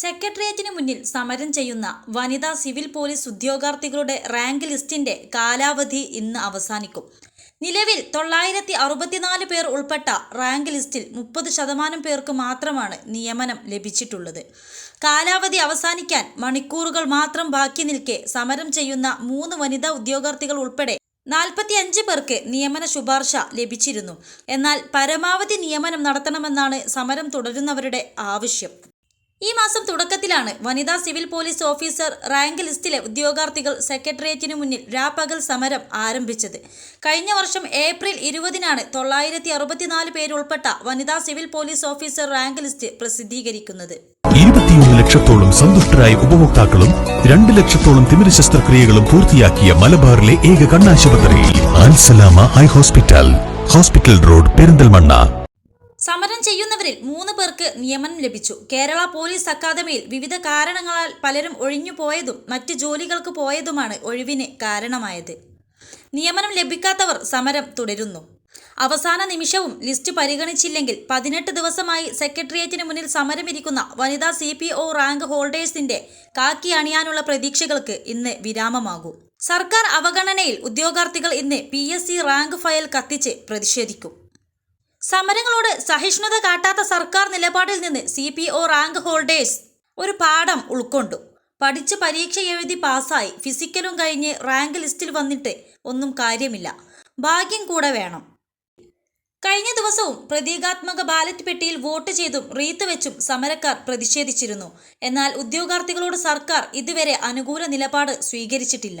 സെക്രട്ടേറിയറ്റിന് മുന്നിൽ സമരം ചെയ്യുന്ന വനിതാ സിവിൽ പോലീസ് ഉദ്യോഗാർത്ഥികളുടെ റാങ്ക് ലിസ്റ്റിന്റെ കാലാവധി ഇന്ന് അവസാനിക്കും. നിലവിൽ തൊള്ളായിരത്തി അറുപത്തിനാല് പേർ ഉൾപ്പെട്ട റാങ്ക് ലിസ്റ്റിൽ മുപ്പത് ശതമാനം പേർക്ക് മാത്രമാണ് നിയമനം ലഭിച്ചിട്ടുള്ളത്. കാലാവധി അവസാനിക്കാൻ മണിക്കൂറുകൾ മാത്രം ബാക്കി നിൽക്കെ സമരം ചെയ്യുന്ന മൂന്ന് വനിതാ ഉദ്യോഗാർത്ഥികൾ ഉൾപ്പെടെ നാൽപ്പത്തിയഞ്ച് പേർക്ക് നിയമന ശുപാർശ ലഭിച്ചിരുന്നു. എന്നാൽ പരമാവധി നിയമനം നടത്തണമെന്നാണ് സമരം തുടരുന്നവരുടെ ആവശ്യം. ഈ മാസം തുടക്കത്തിലാണ് വനിതാ സിവിൽ പോലീസ് ഓഫീസർ റാങ്ക് ലിസ്റ്റിലെ ഉദ്യോഗാർത്ഥികൾ സെക്രട്ടേറിയറ്റിനു മുന്നിൽ രാപ്പകൽ സമരം ആരംഭിച്ചത്. കഴിഞ്ഞ വർഷം ഏപ്രിൽ ഇരുപതിനാണ് തൊള്ളായിരത്തി അറുപത്തിനാല് പേരുൾപ്പെട്ട വനിതാ civil police officer rank list പ്രസിദ്ധീകരിക്കുന്നത്. ഇരുപത്തിയൊന്ന് ലക്ഷത്തോളം സന്തുഷ്ടരായ ഉപഭോക്താക്കളും രണ്ട് ലക്ഷത്തോളം തിമിര ശസ്ത്രക്രിയകളും പൂർത്തിയാക്കിയ മലബാറിലെ ഏക കണ്ണാശുപത്രി ഹോസ്പിറ്റൽ. Hospital road Perinthalmanna. സമരം ചെയ്യുന്നവരിൽ മൂന്ന് പേർക്ക് നിയമനം ലഭിച്ചു. കേരള പോലീസ് അക്കാദമിയിൽ വിവിധ കാരണങ്ങളാൽ പലരും ഒഴിഞ്ഞു പോയതും മറ്റ് ജോലികൾക്ക് പോയതുമാണ് ഒഴിവിന് കാരണമായത്. നിയമനം ലഭിക്കാത്തവർ സമരം തുടരുന്നു. അവസാന നിമിഷവും ലിസ്റ്റ് പരിഗണിച്ചില്ലെങ്കിൽ പതിനെട്ട് ദിവസമായി സെക്രട്ടേറിയറ്റിന് മുന്നിൽ സമരമിരിക്കുന്ന വനിതാ സി പി ഒ റാങ്ക് ഹോൾഡേഴ്സിന്റെ കാക്കി അണിയാനുള്ള പ്രതീക്ഷകൾക്ക് ഇന്ന് വിരാമമാകും. സർക്കാർ അവഗണനയിൽ ഉദ്യോഗാർത്ഥികൾ ഇന്ന് പി റാങ്ക് ഫയൽ കത്തിച്ച് പ്രതിഷേധിക്കും. സമരങ്ങളോട് സഹിഷ്ണുത കാട്ടാത്ത സർക്കാർ നിലപാടിൽ നിന്ന് C P O rank holders ഒരു പാഠം ഉൾക്കൊണ്ടു. പഠിച്ച് പരീക്ഷ എഴുതി പാസ്സായി ഫിസിക്കലും കഴിഞ്ഞ് റാങ്ക് ലിസ്റ്റിൽ വന്നിട്ട് ഒന്നും കാര്യമില്ല. ഭാഗ്യം കൂടെ വേണം. കഴിഞ്ഞ ദിവസവും പ്രതീകാത്മക ബാലറ്റ് പെട്ടിയിൽ വോട്ട് ചെയ്തും റീത്ത് വെച്ചും സമരക്കാർ പ്രതിഷേധിച്ചിരുന്നു. എന്നാൽ ഉദ്യോഗാർത്ഥികളോട് സർക്കാർ ഇതുവരെ അനുകൂല നിലപാട് സ്വീകരിച്ചിട്ടില്ല.